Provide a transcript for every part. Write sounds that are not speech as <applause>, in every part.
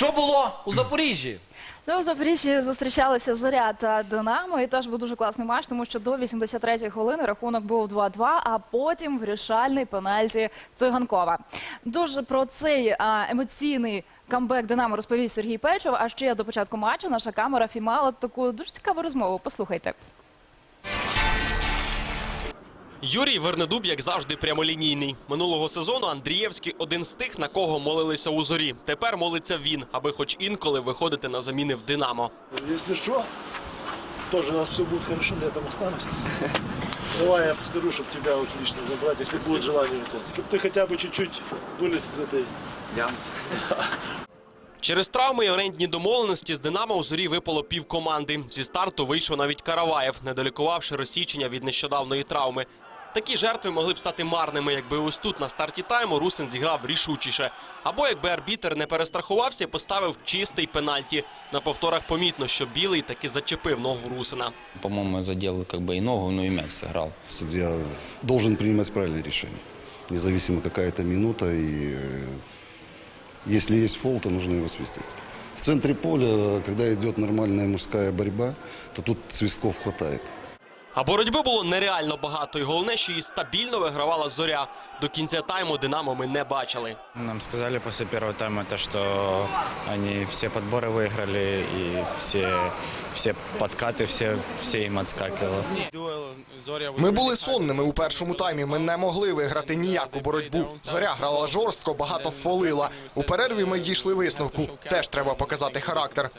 Що було у Запоріжжі? Ну, у Запоріжжі зустрічалися Зоря та Динамо, і теж був дуже класний матч, тому що до 83-ї хвилини рахунок був 2-2, а потім вирішальний пенальті Циганкова. Дуже про цей а, емоційний камбек Динамо розповів Сергій Печов. А ще до початку матчу наша камера фімала таку дуже цікаву розмову. Послухайте. Юрій Вернедуб, як завжди, прямолінійний. Минулого сезону Андрієвський один з тих, на кого молилися у зорі. Тепер молиться він, аби хоч інколи виходити на заміни в Динамо. Если что, тоже у нас все будет хорошо, летом останусь. Давай я скажу, чтобы тебя вот лично забрать, если будет желание у тебя. Чтобы ты хотя бы чуть-чуть вылез из этой Через травми і орендні домовленості з Динамо у зорі випало пів команди. Зі старту вийшов навіть Караваєв, не долікувавши розсічення від нещодавної травми. Такі жертви могли б стати марними, якби ось тут на старті тайму Русин зіграв рішучіше. Або якби арбітер не перестрахувався і поставив чистий пенальті. На повторах помітно, що білий таки зачепив ногу Русина. По-моему, задел как бы и ногу, но и мяч сыграл. Судья должен принимать правильное решение, независимо какая это минута. И э, если есть фол, то нужно его свистеть. В центре поля, когда идет нормальная мужская борьба, то тут свистков хватает. А боротьби було нереально багато, і головне, що її стабільно вигравала зоря. До кінця тайму Динамо ми не бачили. Нам сказали после первого тайма то, что они все подборы выиграли и все, все подкаты, все, все им отскакивало. Ми були сонними у першому таймі. Ми не могли виграти ніяку боротьбу. Зоря грала жорстко, багато фолила. У перерві ми дійшли висновку. Теж треба показати характер.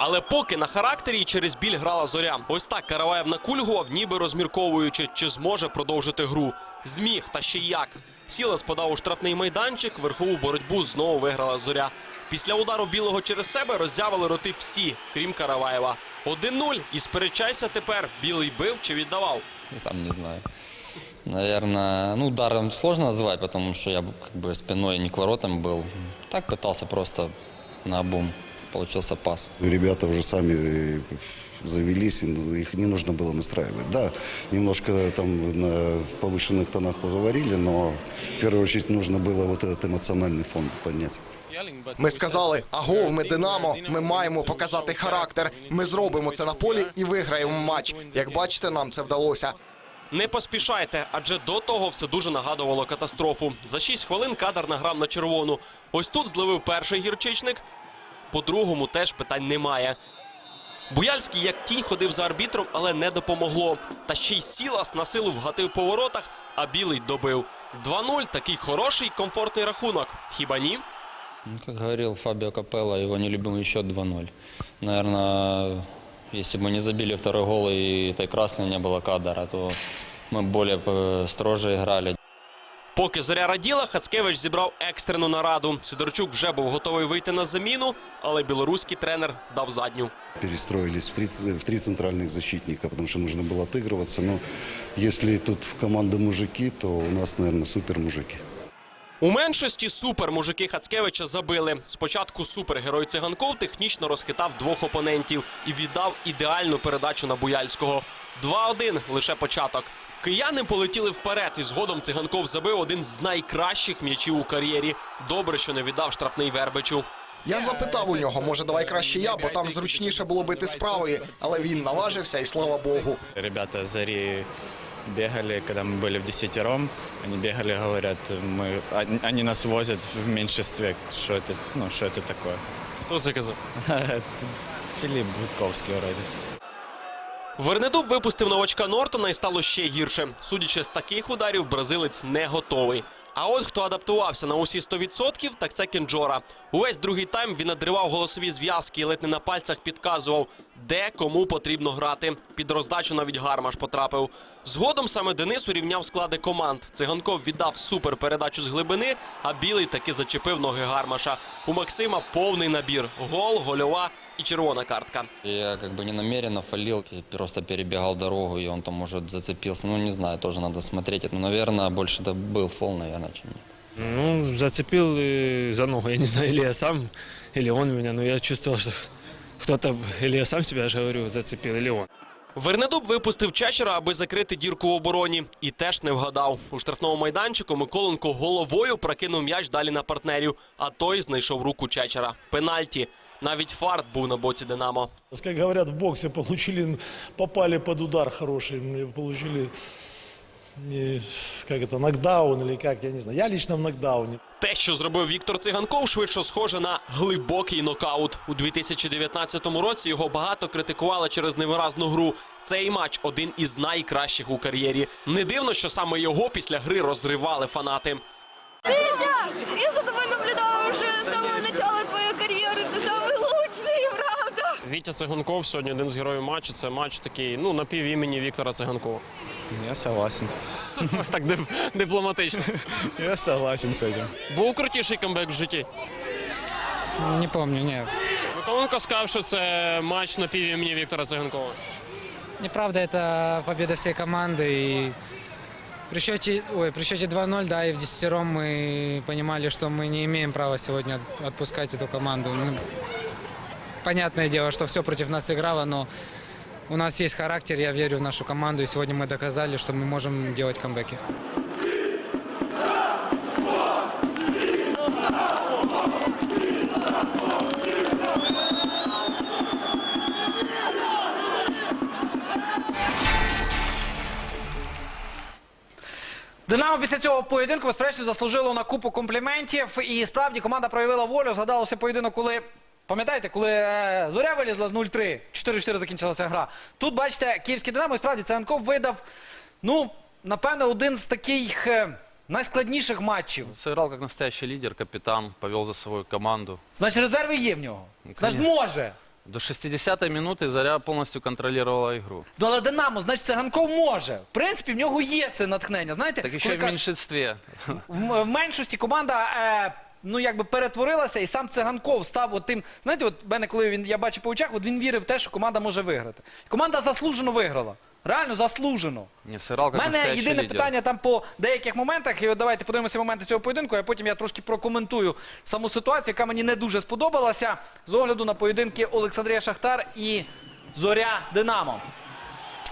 Але поки на характері і через біль грала зоря. Ось так Караваєв накульгував, ніби розмірковуючи, чи зможе продовжити гру. Зміг, та ще й як. Сілас подав у штрафний майданчик, верхову боротьбу знову виграла зоря. Після удару білого через себе роззявили роти всі, крім Караваєва. 1-0. І сперечайся тепер, білий бив чи віддавав. Сам не знаю. Наверное, ну, ударом сложно называть, потому что я как бы спиной не к воротам был. Так пытался просто на обум. Получился пас. Ребята уже сами э, завелись, и их не нужно было настраивать. Да, немножко там на повышенных тонах поговорили, но в первую очередь нужно было вот этот эмоциональный фон поднять. Ми сказали: агов, ми Динамо. Ми маємо показати характер. Ми зробимо це на полі і виграємо матч. Як бачите, нам це вдалося. Не поспішайте, адже до того все дуже нагадувало катастрофу. За 6 хвилин кадр награв на червону. Ось тут зливив перший гірчичник. По другому теж питань немає. Буяльський як тінь ходив за арбітром, але не допомогло. Та ще й Сілас на силу вгатив по воротах, а білий добив. 2-0 такий хороший комфортний рахунок. Хіба ні? Ну, как говорил Фабио Капелло, его нелюбимый счет 2-0. Наверное, если бы не забили второй гол и этой красной не было кадра, то мы более э, строже играли. Поки зоря раділа, Хацкевич зібрав екстрену нараду. Сидорчук вже був готовий вийти на заміну, але білоруський тренер дав задню. Перестроились в три, в три центральных защитника, потому что нужно было отыгрываться. Но если тут в команды мужики, то у нас, наверное, супер мужики. У меншості супер мужики Хацкевича забили. Спочатку супергерой циганков технічно розхитав двох опонентів і віддав ідеальну передачу на Буяльського. 2-1 лише початок. Кияни полетіли вперед, і згодом циганков забив один з найкращих м'ячів у кар'єрі. Добре, що не віддав штрафний Вербичу. Я запитав у нього, може, давай краще я, бо там зручніше було бити з правої, але він наважився, і слава Богу. Ребята Зари бегали, когда мы были в десятером, они бегали, говорят, мы, они- они нас возят в меньшинстве, что это, ну, что это такое. Хто це казав? <laughs> Филипп Будковский вроде. Вернедуб випустив новачка Нортона і стало ще гірше. Судячи з таких ударів, бразилець не готовий. А от хто адаптувався на усі 100%, так це Кенджора. Увесь другий тайм він надривав голосові зв'язки і ледь не на пальцях підказував, де кому потрібно грати. Під роздачу навіть гармаш потрапив. Згодом саме Денис урівняв склади команд. Циганков віддав супер передачу з глибини, а білий таки зачепив ноги гармаша. У Максима повний набір: гол, гольова і червона картка. Я как бы не намеренно фалил, и просто перебегал дорогу, и он там, может, зацепился. Ну, не знаю, тоже надо смотреть. Ну, наверное, больше это был фол, наверное, чем нет. Ну, зацепил э, за ногу. Я не знаю, или я сам, или он меня, но я чувствовал, что кто-то, или я сам себя же говорю, зацепил, или он. Вернедуб випустив Чечера, аби закрити дірку в обороні. І теж не вгадав. У штрафному майданчику Миколенко головою прокинув м'яч далі на партнерів, а той знайшов руку Чечера. Пенальті. Навіть фарт був на боці Динамо. Как говорят в боксе, получили, попали под удар хороший, получили не, как это, нокдаун или как, я не знаю. Я лично в нокдауне. Те, що зробив Віктор Циганков, швидше схоже на глибокий нокаут. У 2019 році його багато критикували через невиразну гру. Цей матч один із найкращих у кар'єрі. Не дивно, що саме його після гри розривали фанати. Витя, я за тобой наблюдала уже с самого начала твоей карьеры. Ты самый лучший, правда. Вітя Циганков сьогодні один з героїв матчу. Це матч такий, ну напів імені Віктора Циганкова. Я согласен. <laughs> Так дипломатично. Я согласен с этим. Був крутіший камбек в житті. Не помню, нет. Миколенко сказав, що це матч на пів імені Віктора Циганкова. Неправда, это победа всей команды. И при счете, ой, при счете 2-0, да, и в десятером мы понимали, что мы не имеем права сегодня от- отпускать эту команду. Ну, понятное дело, что все против нас играло, но у нас есть характер, я верю в нашу команду, и сегодня мы доказали, что мы можем делать камбэки. Динамо після цього поєдинку, безперечно, заслужило на купу компліментів. І справді команда проявила волю. Згадалося поєдинок, коли. Пам'ятаєте, коли е, зоря вилізла з 0-3, 4-4 закінчилася гра. Тут, бачите, київський Динамо, і справді Циганков видав, ну, напевно, один з таких е, найскладніших матчів. Сыграл как настоящий лидер, капитан, повел за собой команду. Значить, резерви є в нього. Значить, конечно. може. До 60-й минуты Заря полностью контролировала игру. Ну, але Динамо, значить, Циганков може. В принципі, в нього є це натхнення. Знаєте, Так коли в кажуть, в меншості команда е, ну якби перетворилася, і сам Циганков став от тим. Знаєте, от мене, коли він я бачив по очах, от він вірив в те, що команда може виграти. Команда заслужено виграла. Реально заслужено. Не У мене єдине лидер. питання там по деяких моментах. І от давайте подивимося моменти цього поєдинку, а потім я трошки прокоментую саму ситуацію, яка мені не дуже сподобалася з огляду на поєдинки Олександрія Шахтар і Зоря Динамо.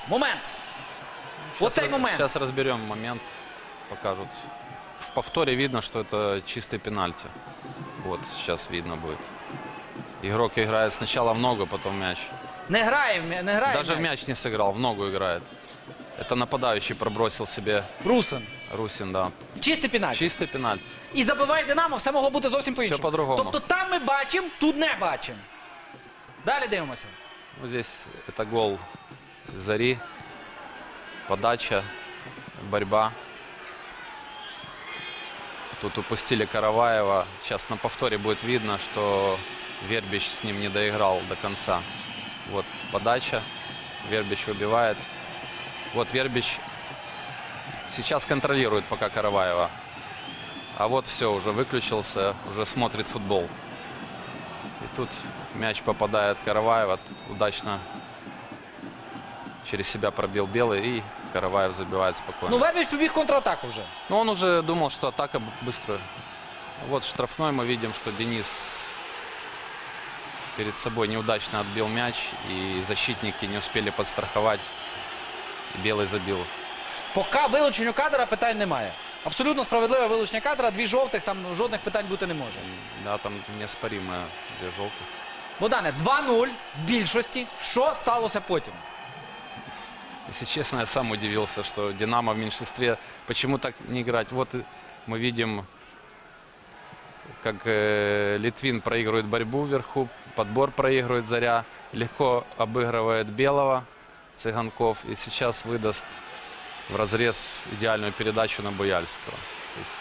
Момент. Оцей момент. Сейчас разберем момент, покажут В повторе видно, что это чистый пенальти. Вот сейчас видно будет. Игрок играет сначала в ногу, потом мяч. Не грає, в м'я- не грає. Даже в м'яч. мяч не сыграл, в ногу играет. Это нападающий пробросил себе Русин. Русин, да. Чистий пенальті. Чистый пенальти. І забиває Динамо, все могло бути зовсім по-іншому. по-другому. Тобто там ми бачимо, тут не бачимо. Далі дивимося. Ну, здесь это гол Зари, подача, борьба. Тут упустили Караваева. Сейчас на повторе будет видно, что Вербич с ним не доиграл до конца. Вот подача. Вербич выбивает. Вот Вербич сейчас контролирует пока Караваева. А вот все, уже выключился, уже смотрит футбол. И тут мяч попадает Караваева, удачно через себя пробил Белый, и Караваев забивает спокойно. Ну, Вербіч побіг в контратаку вже. Но он уже думал, что атака б- быстро. Вот штрафной мы видим, что Денис перед собой неудачно отбил мяч, и защитники не успели подстраховать. И Белый забил. Поки вилученню кадра питань немає. Абсолютно справедливе вилучення кадра, дві жовтих, там жодних питань бути не може. Да, там неоспоримое две желтых. Богдане, 2-0 в більшості. Що сталося потім? Если честно, я сам удивился, что Динамо в меньшинстве. Почему так не играть? Вот мы видим, как э, Литвин проигрывает борьбу вверху, подбор проигрывает Заря, легко обыгрывает Белого Цыганков и сейчас выдаст в разрез идеальную передачу на Буяльского. То есть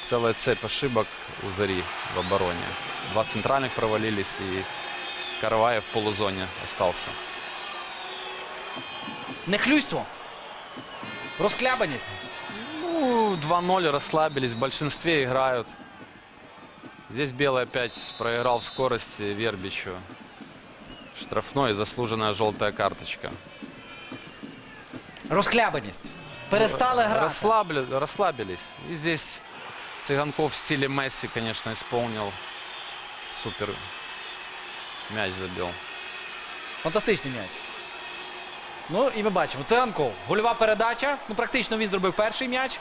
целая цепь ошибок у Зари в обороне. Два центральных провалились и Караваев в полузоне остался. Нехлюйство. Розхлябаність. Ну, 2-0 расслабились, в большинстве играют. Здесь Белый опять проиграл в скорости Вербичу. Штрафной и заслуженная желтая карточка. Розхлябаність. Перестали грати. Расслабли- расслабились. И здесь Цыганков в стиле Месси, конечно, исполнил. Супер мяч забил. Фантастичний м'яч. Ну і ми бачимо. Циганков. Гольова передача. Ну, практично він зробив перший м'яч.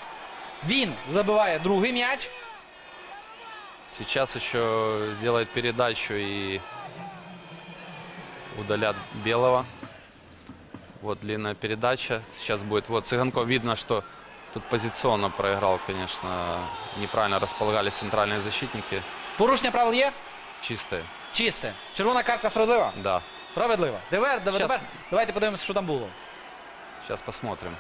Він забиває другий м'яч. Сейчас еще сделает передачу и удалят Белого. Вот длинная передача. Сейчас будет. Вот Цыганков видно, что тут позиционно проиграл, конечно. Неправильно располагались центральные защитники. Порушення правил є? Чистые. Чисте. Червона картка справедлива? Да. Справедлива. Тепер, Щас. тепер давайте подивимося, що там було. Сейчас посмотрим.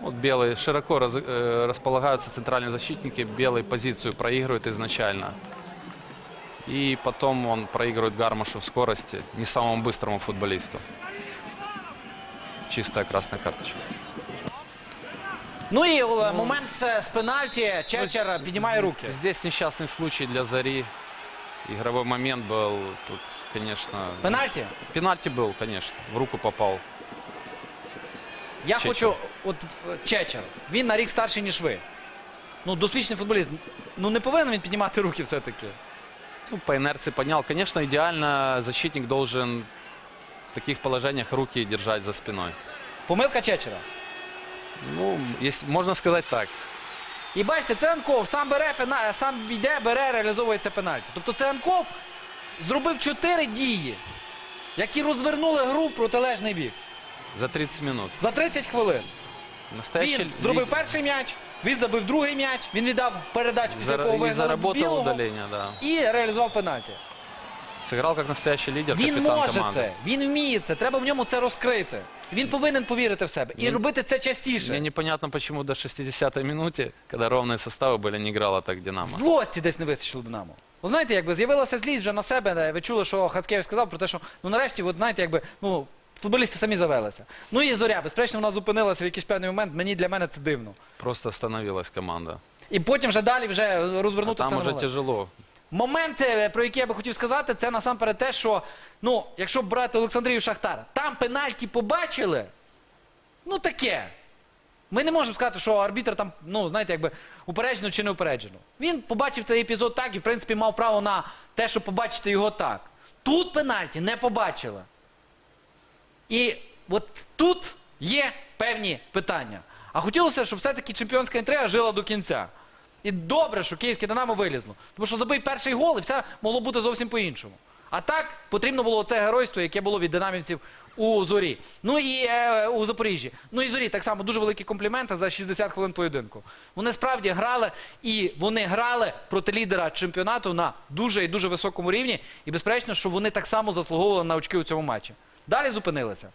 Вот белые широко раз- э, располагаются центральные защитники. Белый позицию проигрывает изначально. И потом он проигрывает Гармашу в скорости, не самому быстрому футболисту. Чистая красная карточка. Ну і е, момент це з пенальті. Чечер піднімає руки. Здесь несчастный случай для Зари. Игровой момент был тут, конечно... Пенальті? Пенальти был, конечно. В руку попал. Я Чечер. хочу, от в- Чечер. Він на рік старший, ніж ви. Ну, досвідчений футболіст. Ну не повинен він піднімати руки все-таки. Ну, по инерции понял. Конечно, идеально защитник должен в таких положениях руки держать за спиной. Помилка Чечера. Ну, если, можно сказать так. І бачите, Ценков сам бере пена... сам йде, бере, реалізовує це пенальті. Тобто Ценков зробив чотири дії, які розвернули гру в протилежний бік. За 30 минут. За 30 хвилин. Настоящий Він зробив перший м'яч, він забив другий м'яч, він віддав передачу, після Зара- вигнали заработал білого удаление, да. і реалізував пенальті. Сыграл как настоящий лидер, Він капитан може команды. це, він вміє це, треба в ньому це розкрити. Він повинен повірити в себе і Ні. робити це Мне частіше. непонятно, почему до 60-й минуте, когда ровные составы были, не играла так Динамо. Злості десь не вистачило Динамо. Ви знаєте, якби з'явилася злість вже на себе. Ви чули, що Хацкевич сказав про те, що ну нарешті, от знаєте, якби ну. Футболісти самі завелися. Ну і зоря, безперечно, вона зупинилася в якийсь певний момент. Мені для мене це дивно. Просто остановилась команда. І потім вже далі вже А розвернути все там уже на нове. тяжело. Момент, е, про який я би хотів сказати, це насамперед те, що ну, якщо брати Олександрію Шахтар, там пенальті побачили. Ну таке. Ми не можемо сказати, що арбітр там, ну, знаєте, якби упереджено чи не упереджено. Він побачив цей епізод так і, в принципі, мав право на те, щоб побачити його так. Тут пенальті не побачили. І от тут є певні питання. А хотілося, щоб все-таки чемпіонська інтрига жила до кінця. І добре, що київське Динамо вилізло. Тому що забив перший гол, і все могло бути зовсім по-іншому. А так потрібно було це геройство, яке було від динамівців у зорі. Ну і е, у Запоріжжі. Ну і зорі так само дуже великі компліменти за 60 хвилин поєдинку. Вони справді грали, і вони грали проти лідера чемпіонату на дуже і дуже високому рівні. І безперечно, що вони так само заслуговували на очки у цьому матчі. Далі зупинилися.